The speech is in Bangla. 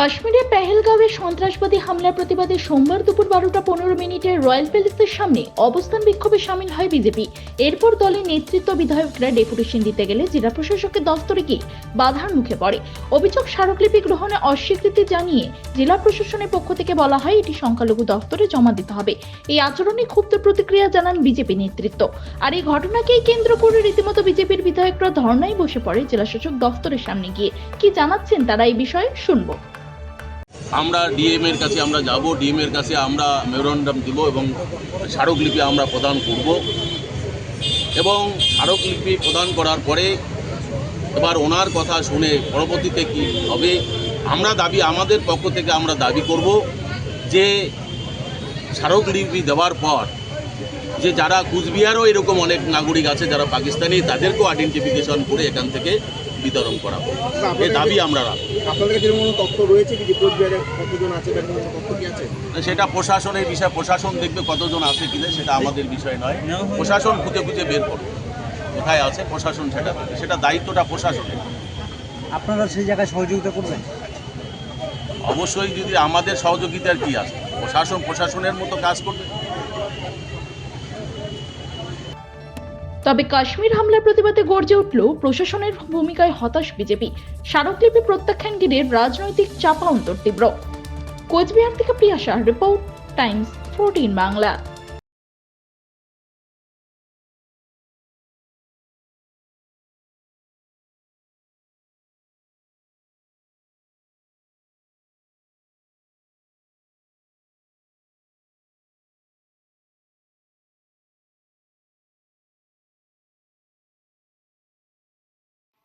কাশ্মীরে পেহেলগাঁওয়ে সন্ত্রাসবাদী হামলার প্রতিবাদে সোমবার দুপুর বারোটা পনেরো মিনিটে রয়্যাল প্যালেসের সামনে অবস্থান বিক্ষোভে সামিল হয় বিজেপি। এরপর দলের নেতৃত্ব বিধায়করা ডেপুটেশন দিতে গেলে জেলা প্রশাসকের দফতরে গিয়ে বাধার মুখে পড়ে। অভিযোগ স্মারকলিপি গ্রহণে অস্বীকৃতি জানিয়ে জেলা প্রশাসনের পক্ষ থেকে বলা হয় এটি সংখ্যালঘু দফতরে জমা দিতে হবে। এই আচরণে ক্ষুব্ধ প্রতিক্রিয়া জানান বিজেপি নেতৃত্ব। আর এই ঘটনাকেই কেন্দ্র করে রীতিমতো বিজেপির বিধায়করা ধর্নায় বসে পড়ে জেলাশাসক দফতরের সামনে গিয়ে। কি জানাচ্ছেন তারা এই বিষয়ে শুনব। আমরা ডিএম এর কাছে আমরা যাব ডিএম এর কাছে আমরা মেমোরান্ডাম দিব এবং স্মারকলিপি আমরা প্রদান করব। এবং স্মারকলিপি প্রদান করার পরে এবার ওনার কথা শুনে পরবর্তীতে কি হবে, আমরা দাবি আমাদের পক্ষ থেকে আমরা দাবি করব যে স্মারকলিপি দেওয়ার পর যে যারা কুচবিহারও এরকম অনেক নাগরিক আছে যারা পাকিস্তানি, তাদেরকেও আইডেন্টিফিকেশন করে এখান থেকে বিতরণ করা এই দাবি আমরা রাখব। আপনাদের কাছে কোনো তথ্য রয়েছে কি কতজন তথ্য কি আছে? সেটা প্রশাসনের বিষয় প্রশাসন দেখবে কতজন আছে কিনা সেটা আমাদের বিষয় নয়। প্রশাসন খুঁজে খুঁজে বের করবে। কোথায় আছে প্রশাসন সেটা সেটা দায়িত্বটা প্রশাসনের। আপনারা সেই জায়গায় সহযোগিতা করবেন? অবশ্যই যদি আমাদের সহযোগিতার কি আছে? প্রশাসন প্রশাসনের মতো কাজ করবে? তবে কাশ্মীর হামলার প্রতিবাদে গর্জে উঠল প্রশাসনের ভূমিকায় হতাশ বিজেপি। স্মারকলিপি প্রত্যাখ্যান ঘিরে রাজনৈতিক চাপা অন্তর তীব্র। কোচবিহার থেকে Priya Shah report, Times, fourteen Bangla.